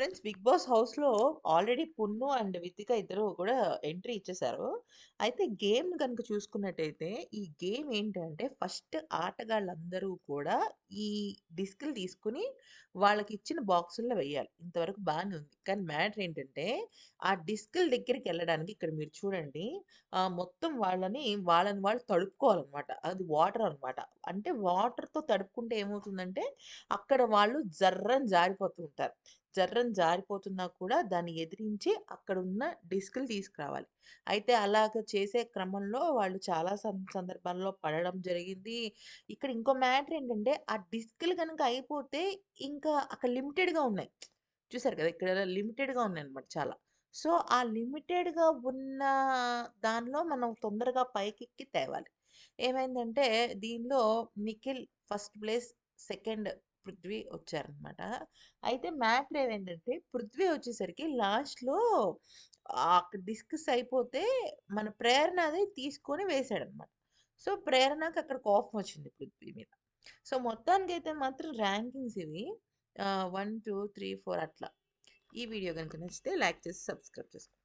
Friends 'big Boss' హౌస్‌లో already 'Punnu' and 'Vithika' ఇద్దరు కూడా ఎంట్రీ ఇచ్చేశారు అయితే గేమ్ కనుక చూసుకున్నట్టయితే, ఈ గేమ్ ఏంటంటే ఫస్ట్ ఆటగాళ్ళందరూ కూడా ఈ డిస్కులు తీసుకొని వాళ్ళకిచ్చిన బాక్సుల్లో వేయాలి. ఇంతవరకు బాగానే ఉంది. కానీ మ్యాటర్ ఏంటంటే, ఆ డిస్కుల దగ్గరికెళ్ళడానికి ఇక్కడ మీరు చూడండి మొత్తం వాళ్ళని వాళ్ళని వాళ్ళు తడుపుకోవాలన్నమాట అది వాటర్ అనమాట. అంటే వాటర్‌తో తడుపుకుంటే ఏమవుతుందంటే, అక్కడ వాళ్ళు జర్రని జారిపోతూ ఉంటారు. జర్రని జారిపోతున్నా కూడా దాన్ని ఎదిరించి అక్కడున్న డిస్కులు తీసుకురావాలి. అయితే అలాగ చేసే క్రమంలో వాళ్ళు చాలా సందర్భాల్లో పడడం జరిగింది. ఇక్కడ ఇంకో మ్యాటర్ ఏంటంటే, ఆ డిస్కులు కనుక అయిపోతే ఇంకా అక్కడ లిమిటెడ్‌గా ఉన్నాయి. చూసారు కదా! ఇక్కడ లిమిటెడ్‌గా ఉన్నాయి అనమాట చాలా. సో, ఆ లిమిటెడ్‌గా ఉన్న దానిలో మనం తొందరగా పైకెక్కి తేవాలి. ఏమైందంటే దీనిలో Nikhil first place, second Prithvi వచ్చారనమాట. అయితే మ్యాప్లో ఏమైందంటే పృథ్వీ వచ్చేసరికి లాస్ట్‌లో అక్కడ డిస్కస్ అయిపోతే మన ప్రేరణ ప్రేరణది తీసుకొని వేసాడనమాట. సో, ప్రేరణకి అక్కడ కోపం వచ్చింది పృథ్వీ మీద. సో, మొత్తానికైతే మాత్రం ర్యాంకింగ్స్ ఇవి. వన్ టూ త్రీ ఫోర్ అట్లా. ఈ వీడియో కనుక నచ్చితే లైక్ చేసి సబ్స్క్రైబ్ చేసుకోండి.